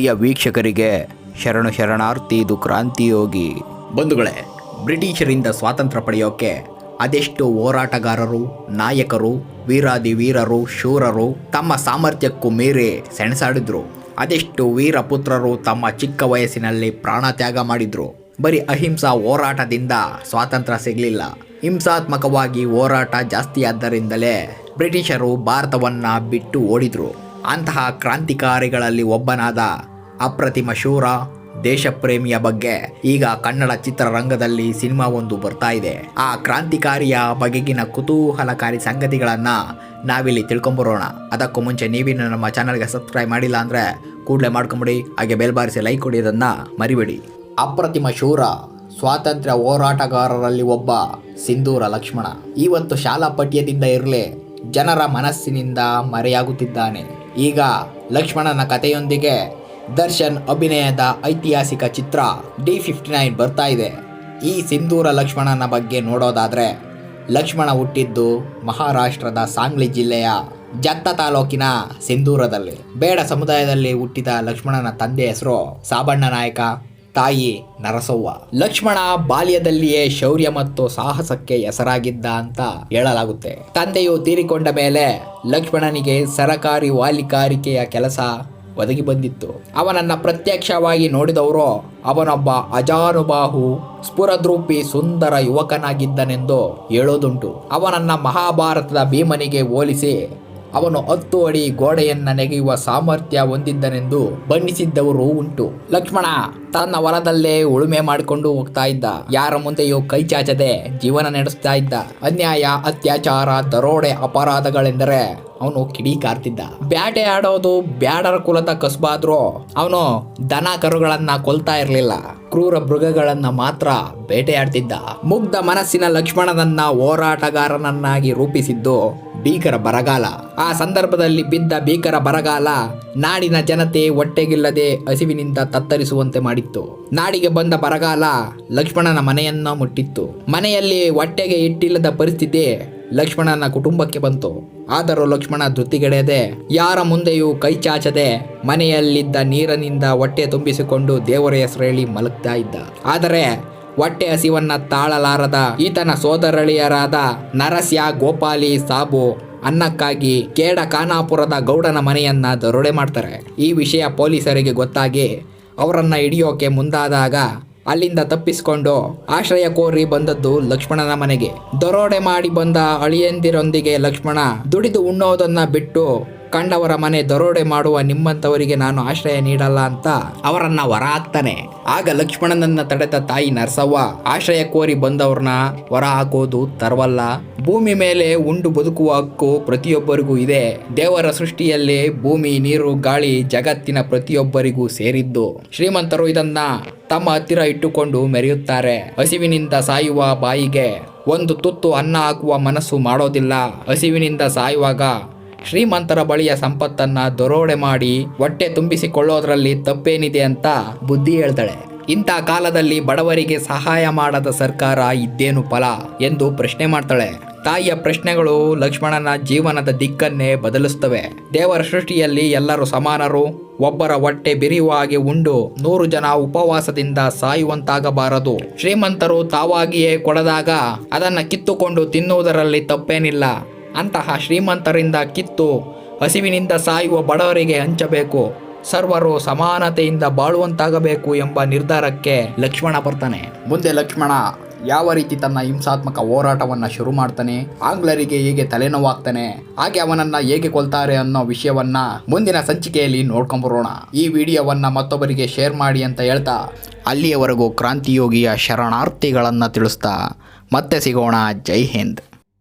ಪ್ರಿಯ ವೀಕ್ಷಕರಿಗೆ ಶರಣು ಶರಣಾರ್ಥಿ ಇದು ಕ್ರಾಂತಿಯೋಗಿ ಬಂಧುಗಳೇ, ಬ್ರಿಟಿಷರಿಂದ ಸ್ವಾತಂತ್ರ್ಯ ಪಡೆಯೋಕೆ ಅದೆಷ್ಟು ಹೋರಾಟಗಾರರು, ನಾಯಕರು ವೀರಾದಿ ವೀರರು ಶೂರರು ತಮ್ಮ ಸಾಮರ್ಥ್ಯಕ್ಕೂ ಮೀರಿ ಸೆಣಸಾಡಿದ್ರು. ಅದೆಷ್ಟು ವೀರಪುತ್ರರು ತಮ್ಮ ಚಿಕ್ಕ ವಯಸ್ಸಿನಲ್ಲಿ ಪ್ರಾಣ ತ್ಯಾಗ ಮಾಡಿದ್ರು. ಬರೀ ಅಹಿಂಸಾ ಹೋರಾಟದಿಂದ ಸ್ವಾತಂತ್ರ್ಯ ಸಿಗಲಿಲ್ಲ. ಹಿಂಸಾತ್ಮಕವಾಗಿ ಹೋರಾಟ ಜಾಸ್ತಿ ಆದ್ದರಿಂದಲೇ ಬ್ರಿಟಿಷರು ಭಾರತವನ್ನ ಬಿಟ್ಟು ಓಡಿದ್ರು. ಅಂತಹ ಕ್ರಾಂತಿಕಾರಿಗಳಲ್ಲಿ ಒಬ್ಬನಾದ ಅಪ್ರತಿಮ ಶೂರ ದೇಶಪ್ರೇಮಿಯ ಬಗ್ಗೆ. ಈಗ ಕನ್ನಡ ಚಿತ್ರರಂಗದಲ್ಲಿ ಸಿನಿಮಾ ಒಂದು ಬರ್ತಾ ಇದೆ. ಆ ಕ್ರಾಂತಿಕಾರಿಯ ಬಗೆಗಿನ ಕುತೂಹಲಕಾರಿ ಸಂಗತಿಗಳನ್ನ ನಾವಿಲ್ಲಿ ತಿಳ್ಕೊಂಬರೋಣ. ಅದಕ್ಕೂ ಮುಂಚೆ ನೀವಿನ್ನು ನಮ್ಮ ಚಾನಲ್ಗೆ ಸಬ್ಸ್ಕ್ರೈಬ್ ಮಾಡಿಲ್ಲ ಅಂದ್ರೆ ಕೂಡಲೇ ಮಾಡ್ಕೊಂಬಿಡಿ. ಹಾಗೆ ಬೆಲ್ ಬಾರಿಸಿ ಲೈಕ್ ಕೊಡಿಯೋದನ್ನ ಮರಿಬೇಡಿ. ಅಪ್ರತಿಮ ಶೂರ ಸ್ವಾತಂತ್ರ್ಯ ಹೋರಾಟಗಾರರಲ್ಲಿ ಒಬ್ಬ ಸಿಂಧೂರ ಲಕ್ಷ್ಮಣ. ಇವತ್ತು ಶಾಲಾ ಪಠ್ಯದಿಂದ ಇರಲೇ ಜನರ ಮನಸ್ಸಿನಿಂದ ಮರೆಯಾಗುತ್ತಿದ್ದಾನೆ. ಈಗ ಲಕ್ಷ್ಮಣನ ಕಥೆಯೊಂದಿಗೆ ದರ್ಶನ್ ಅಭಿನಯದ ಐತಿಹಾಸಿಕ ಚಿತ್ರ ಡಿ ಫಿಫ್ಟಿ ನೈನ್ ಬರ್ತಾ ಇದೆ. ಈ ಸಿಂಧೂರ ಲಕ್ಷ್ಮಣನ ಬಗ್ಗೆ ನೋಡೋದಾದರೆ, ಲಕ್ಷ್ಮಣ ಹುಟ್ಟಿದ್ದು ಮಹಾರಾಷ್ಟ್ರದ ಸಾಂಗ್ಲಿ ಜಿಲ್ಲೆಯ ಜತ್ತ ತಾಲೂಕಿನ ಸಿಂಧೂರದಲ್ಲಿ. ಬೇಡ ಸಮುದಾಯದಲ್ಲಿ ಹುಟ್ಟಿದ ಲಕ್ಷ್ಮಣನ ತಂದೆ ಹೆಸರು ಸಾಬಣ್ಣ ನಾಯಕ, ತಾಯಿ ನರಸವ್ವ. ಲಕ್ಷ್ಮಣ ಬಾಲ್ಯದಲ್ಲಿಯೇ ಶೌರ್ಯ ಮತ್ತು ಸಾಹಸಕ್ಕೆ ಹೆಸರಾಗಿದ್ದ ಅಂತ ಹೇಳಲಾಗುತ್ತೆ. ತಂದೆಯು ತೀರಿಕೊಂಡ ಮೇಲೆ ಲಕ್ಷ್ಮಣನಿಗೆ ಸರಕಾರಿ ವಾಲಿಕಾರಿಕೆಯ ಕೆಲಸ ಒದಗಿ ಬಂದಿತ್ತು. ಅವನನ್ನ ಪ್ರತ್ಯಕ್ಷವಾಗಿ ನೋಡಿದವರು, ಅವನೊಬ್ಬ ಅಜಾನುಬಾಹು, ಸ್ಫುರದ್ರೂಪಿ ಸುಂದರ ಯುವಕನಾಗಿದ್ದನೆಂದು ಹೇಳೋದುಂಟು. ಅವನನ್ನ ಮಹಾಭಾರತದ ಭೀಮನಿಗೆ ಹೋಲಿಸಿ ಅವನು ಹತ್ತು ಅಡಿ ಗೋಡೆಯನ್ನ ನೆಗೆಯುವ ಸಾಮರ್ಥ್ಯ ಹೊಂದಿದ್ದನೆಂದು ಬಣ್ಣಿಸಿದ್ದವರು ಉಂಟು. ಲಕ್ಷ್ಮಣ, ತನ್ನ ಹೊಲದಲ್ಲೇ ಉಳುಮೆ ಮಾಡಿಕೊಂಡು ಹೋಗ್ತಾ ಇದ್ದ. ಯಾರ ಮುಂದೆಯೂ ಕೈ ಚಾಚದೆ ಜೀವನ ನಡೆಸ್ತಾ ಇದ್ದ. ಅನ್ಯಾಯ, ಅತ್ಯಾಚಾರ, ದರೋಡೆ, ಅಪರಾಧಗಳೆಂದರೆ ಅವನು ಕಿಡಿ ಕಾರ್ತಿದ್ದ. ಬ್ಯಾಟೆ ಆಡೋದು ಬ್ಯಾಡರ ಕುಲದ ಕಸುಬಾದ್ರೂ ಅವನು ದನ ಕರುಗಳನ್ನ ಕೊಲ್ತಾ ಇರಲಿಲ್ಲ. ಕ್ರೂರ ಮೃಗಗಳನ್ನ ಮಾತ್ರ ಬೇಟೆಯಾಡ್ತಿದ್ದ. ಮುಗ್ಧ ಮನಸ್ಸಿನ ಲಕ್ಷ್ಮಣನನ್ನ ಹೋರಾಟಗಾರನನ್ನಾಗಿ ರೂಪಿಸಿದ್ದು ಭೀಕರ ಬರಗಾಲ. ಆ ಸಂದರ್ಭದಲ್ಲಿ ಬಿದ್ದ ಭೀಕರ ಬರಗಾಲ ನಾಡಿನ ಜನತೆ ಹೊಟ್ಟೆಗಿಲ್ಲದೆ ಹಸಿವಿನಿಂದ ತತ್ತರಿಸುವಂತೆ ಮಾಡಿತ್ತು. ನಾಡಿಗೆ ಬಂದ ಬರಗಾಲ ಲಕ್ಷ್ಮಣನ ಮನೆಯನ್ನ ಮುಟ್ಟಿತ್ತು. ಮನೆಯಲ್ಲಿ ಹೊಟ್ಟೆಗೆ ಇಟ್ಟಿಲ್ಲದ ಪರಿಸ್ಥಿತಿ ಲಕ್ಷ್ಮಣನ ಕುಟುಂಬಕ್ಕೆ ಬಂತು. ಆದರೂ ಲಕ್ಷ್ಮಣ ಧೃತಿಗೆಡೆದೆ, ಯಾರ ಮುಂದೆಯೂ ಕೈ ಚಾಚದೆ ಮನೆಯಲ್ಲಿದ್ದ ನೀರಿನಿಂದ ಹೊಟ್ಟೆ ತುಂಬಿಸಿಕೊಂಡು ದೇವರ ಹೆಸರೇಳಿ ಮಲಗ್ತಾ ಇದ್ದ. ಆದರೆ ಹೊಟ್ಟೆ ಹಸಿವನ್ನ ತಾಳಲಾರದ ಈತನ ಸೋದರಳಿಯರಾದ ನರಸ್ಯ ಗೋಪಾಲಿ ಸಾಬು ಅನ್ನಕ್ಕಾಗಿ ಕೇಡ ಖಾನಾಪುರದ ಗೌಡನ ಮನೆಯನ್ನ ದರೋಡೆ ಮಾಡ್ತಾರೆ. ಈ ವಿಷಯ ಪೊಲೀಸರಿಗೆ ಗೊತ್ತಾಗಿ ಅವರನ್ನ ಹಿಡಿಯೋಕೆ ಮುಂದಾದಾಗ ಅಲ್ಲಿಂದ ತಪ್ಪಿಸಿಕೊಂಡು ಆಶ್ರಯ ಕೋರಿ ಬಂದದ್ದು ಲಕ್ಷ್ಮಣನ ಮನೆಗೆ. ದರೋಡೆ ಮಾಡಿ ಬಂದ ಅಳಿಯಂದಿರೊಂದಿಗೆ ಲಕ್ಷ್ಮಣ ದುಡಿದು ಉಣ್ಣೋದನ್ನ ಬಿಟ್ಟು ಕಂಡವರ ಮನೆ ದರೋಡೆ ಮಾಡುವ ನಿಮ್ಮಂತವರಿಗೆ ನಾನು ಆಶ್ರಯ ನೀಡಲ್ಲ ಅಂತ ಅವರನ್ನ ಹೊರ ಹಾಕ್ತಾನೆ ಆಗ ಲಕ್ಷ್ಮಣನನ್ನ ತಡೆದ ತಾಯಿ ನರಸವ್ವ, ಆಶ್ರಯ ಕೋರಿ ಬಂದವ್ರನ್ನ ಹೊರ ಹಾಕೋದು ತರವಲ್ಲ. ಭೂಮಿ ಮೇಲೆ ಉಂಡು ಬದುಕುವ ಹಕ್ಕು ಪ್ರತಿಯೊಬ್ಬರಿಗೂ ಇದೆ. ದೇವರ ಸೃಷ್ಟಿಯಲ್ಲಿ ಭೂಮಿ, ನೀರು, ಗಾಳಿ ಜಗತ್ತಿನ ಪ್ರತಿಯೊಬ್ಬರಿಗೂ ಸೇರಿದ್ದು. ಶ್ರೀಮಂತರು ಇದನ್ನ ತಮ್ಮ ಹತ್ತಿರ ಇಟ್ಟುಕೊಂಡು ಮೆರೆಯುತ್ತಾರೆ. ಹಸಿವಿನಿಂದ ಸಾಯುವ ಬಾಯಿಗೆ ಒಂದು ತುತ್ತು ಅನ್ನ ಹಾಕುವ ಮನಸ್ಸು ಮಾಡೋದಿಲ್ಲ. ಹಸಿವಿನಿಂದ ಸಾಯುವಾಗ ಶ್ರೀಮಂತರ ಬಳಿಯ ಸಂಪತ್ತನ್ನ ದರೋಡೆ ಮಾಡಿ ಹೊಟ್ಟೆ ತುಂಬಿಸಿಕೊಳ್ಳೋದ್ರಲ್ಲಿ ತಪ್ಪೇನಿದೆ ಅಂತ ಬುದ್ಧಿ ಹೇಳ್ತಾಳೆ. ಇಂಥ ಕಾಲದಲ್ಲಿ ಬಡವರಿಗೆ ಸಹಾಯ ಮಾಡದ ಸರ್ಕಾರ ಇದ್ದೇನು ಫಲ ಎಂದು ಪ್ರಶ್ನೆ ಮಾಡ್ತಾಳೆ. ತಾಯಿಯ ಪ್ರಶ್ನೆಗಳು ಲಕ್ಷ್ಮಣನ ಜೀವನದ ದಿಕ್ಕನ್ನೇ ಬದಲಿಸ್ತವೆ. ದೇವರ ಸೃಷ್ಟಿಯಲ್ಲಿ ಎಲ್ಲರೂ ಸಮಾನರು. ಒಬ್ಬರ ಹೊಟ್ಟೆ ಬಿರಿಯುವ ಹಾಗೆ ಉಂಡು ನೂರು ಜನ ಉಪವಾಸದಿಂದ ಸಾಯುವಂತಾಗಬಾರದು. ಶ್ರೀಮಂತರು ತಾವಾಗಿಯೇ ಕೊಡದಾಗ ಅದನ್ನ ಕಿತ್ತುಕೊಂಡು ತಿನ್ನುವುದರಲ್ಲಿ ತಪ್ಪೇನಿಲ್ಲ. ಅಂತಹ ಶ್ರೀಮಂತರಿಂದ ಕಿತ್ತು ಹಸಿವಿನಿಂದ ಸಾಯುವ ಬಡವರಿಗೆ ಹಂಚಬೇಕು. ಸರ್ವರು ಸಮಾನತೆಯಿಂದ ಬಾಳುವಂತಾಗಬೇಕು ಎಂಬ ನಿರ್ಧಾರಕ್ಕೆ ಲಕ್ಷ್ಮಣ ಬರ್ತಾನೆ. ಮುಂದೆ ಲಕ್ಷ್ಮಣ ಯಾವ ರೀತಿ ತನ್ನ ಹಿಂಸಾತ್ಮಕ ಹೋರಾಟವನ್ನು ಶುರು ಮಾಡ್ತಾನೆ? ಆಂಗ್ಲರಿಗೆ ಹೇಗೆ ತಲೆನೋವಾಗ್ತಾನೆ? ಹಾಗೆ ಅವನನ್ನ ಹೇಗೆ ಕೊಲ್ತಾರೆ ಅನ್ನೋ ವಿಷಯವನ್ನ ಮುಂದಿನ ಸಂಚಿಕೆಯಲ್ಲಿ ನೋಡ್ಕೊಂಬರೋಣ. ಈ ವಿಡಿಯೋವನ್ನ ಮತ್ತೊಬ್ಬರಿಗೆ ಶೇರ್ ಮಾಡಿ ಅಂತ ಹೇಳ್ತಾ, ಅಲ್ಲಿಯವರೆಗೂ ಕ್ರಾಂತಿಯೋಗಿಯ ಶರಣಾರ್ಥಿಗಳನ್ನು ತಿಳಿಸ್ತಾ, ಮತ್ತೆ ಸಿಗೋಣ. ಜೈ ಹಿಂದ್.